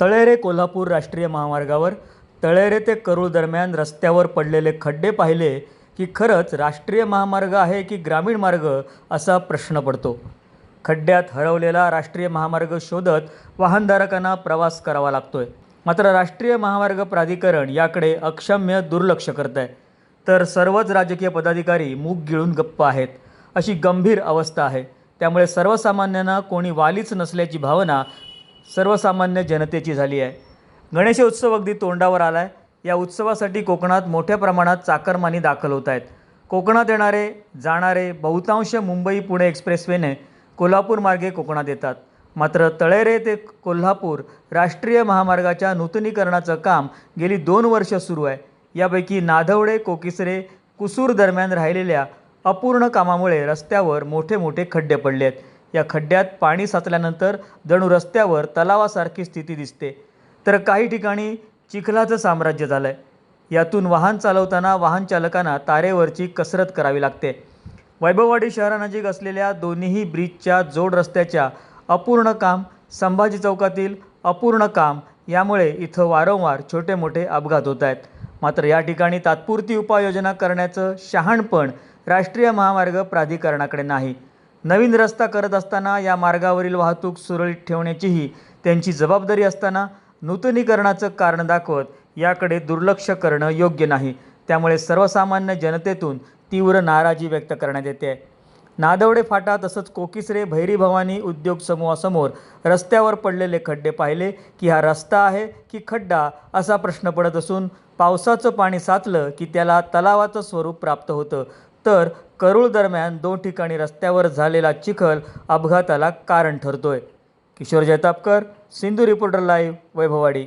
तळेरे कोल्हापूर राष्ट्रीय महामार्गावर तळेरे ते करूळ दरम्यान रस्त्यावर पडलेले खड्डे पाहिले की खरंच राष्ट्रीय महामार्ग आहे की ग्रामीण मार्ग असा प्रश्न पडतो. खड्ड्यात हरवलेला राष्ट्रीय महामार्ग शोधत वाहनधारकांना प्रवास करावा लागतोय. मात्र राष्ट्रीय महामार्ग प्राधिकरण याकडे अक्षम्य दुर्लक्ष करत आहे तर सर्वच राजकीय पदाधिकारी मूग गिळून गप्प आहेत. अशी गंभीर अवस्था आहे. त्यामुळे सर्वसामान्यांना कोणी वालीच नसल्याची भावना सर्वसामान्य जनतेची झाली आहे. गणेशोत्सव अगदी तोंडावर आला आहे या उत्सवासाठी कोकणात मोठ्या प्रमाणात चाकरमानी दाखल होत आहेत. कोकणात येणारे जाणारे बहुतांश मुंबई पुणे एक्सप्रेसवेने कोल्हापूर मार्गे कोकणात येतात. मात्र तळेरे ते कोल्हापूर राष्ट्रीय महामार्गाच्या नूतनीकरणाचं काम गेली दोन वर्ष सुरू आहे. यापैकी नाधवडे कोकिसरे कुसूर दरम्यान राहिलेल्या अपूर्ण कामामुळे रस्त्यावर मोठे मोठे खड्डे पडले आहेत या खड्ड्यात पाणी साचल्यानंतर जणू रस्त्यावर तलावासारखी स्थिती दिसते. तर काही ठिकाणी चिखलाचं साम्राज्य झालं आहे यातून वाहन चालवताना वाहन चालकांना तारेवरची कसरत करावी लागते. वैभववाडी शहरानजीक असलेल्या दोन्हीही ब्रिजच्या जोड रस्त्याच्या अपूर्ण काम संभाजी चौकातील अपूर्ण काम यामुळे इथं वारंवार छोटे मोठे अपघात होत आहेत. मात्र या ठिकाणी तात्पुरती उपाययोजना करण्याचं शहाणपण राष्ट्रीय महामार्ग प्राधिकरणाकडे नाही. नवीन रस्ता करत असताना या मार्गावरील वाहतूक सुरळीत ठेवण्याचीही त्यांची जबाबदारी असताना नूतनीकरणाचं कारण दाखवत याकडे दुर्लक्ष करणं योग्य नाही. त्यामुळे सर्वसामान्य जनतेतून तीव्र नाराजी व्यक्त करण्यात येते. आहे नादवडे फाटा तसंच कोकिसरे भैरी भवानी उद्योग समूहासमोर रस्त्यावर पडलेले खड्डे पाहिले की हा रस्ता आहे की खड्डा असा प्रश्न पडत असून पावसाचं पाणी साचलं की त्याला तलावाचं स्वरूप प्राप्त होतं. तर करूळ दरम्यान दोन ठिकाणी रस्त्यावर झालेला चिखल अपघाताला कारण ठरतोय. Kishore Jaitapkar Sindhu reporter live Vaibhavwadi.